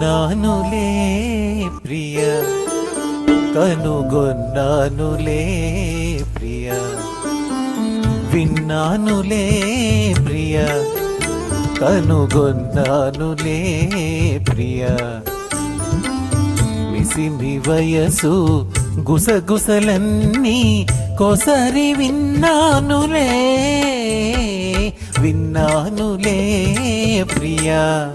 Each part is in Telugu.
విన్నానులే ప్రియ. కనుగొన్నానులే ప్రియ. విన్నానులే ప్రియ. కనుగొన్నానులే ప్రియ. మిసిమి వయసు గుసగుసలన్నీ కోసరి విన్నానులే. విన్నానులే ప్రియా.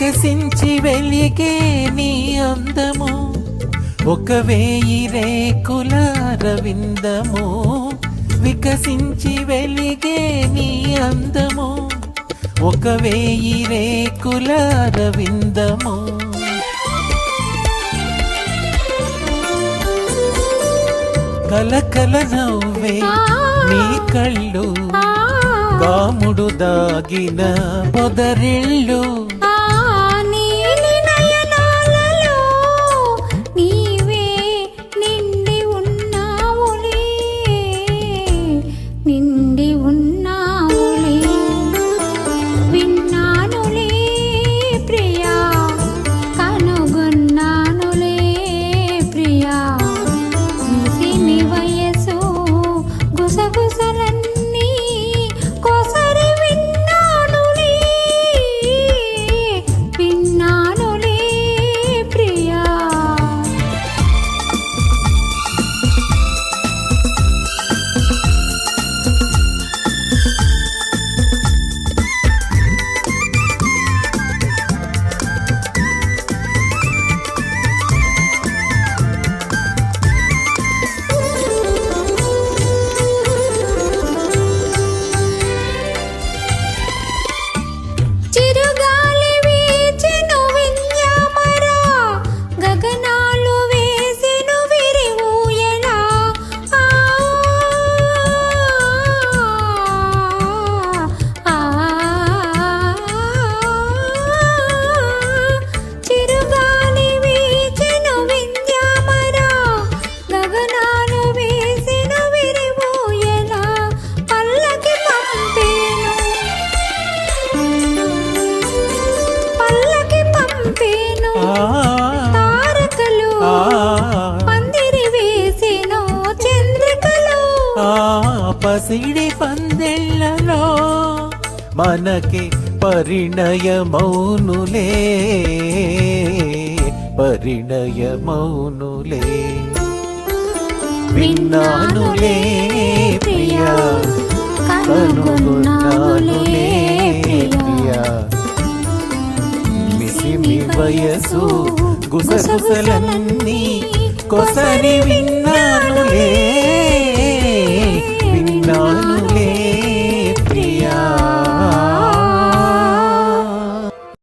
వికసించి వెలిగే నీ అందము. ఒక వేయి రేకుల రవిందము. వికసించి వెలిగే నీ అందము. ఒక వేయి రేకుల రవిందము. కలకల నవ్వే నీ కళ్ళు. కాముడు దాగిన పొదరిళ్ళు. పసిడి పందెళ్ళలో మనకి పరిణయమౌనులే పరిణయమౌనులే. విన్నానులే ప్రియా కనుగొన్నానులే ప్రియా. మిసిమి వయసు గుసగుసలన్నీ కొసరి విన్న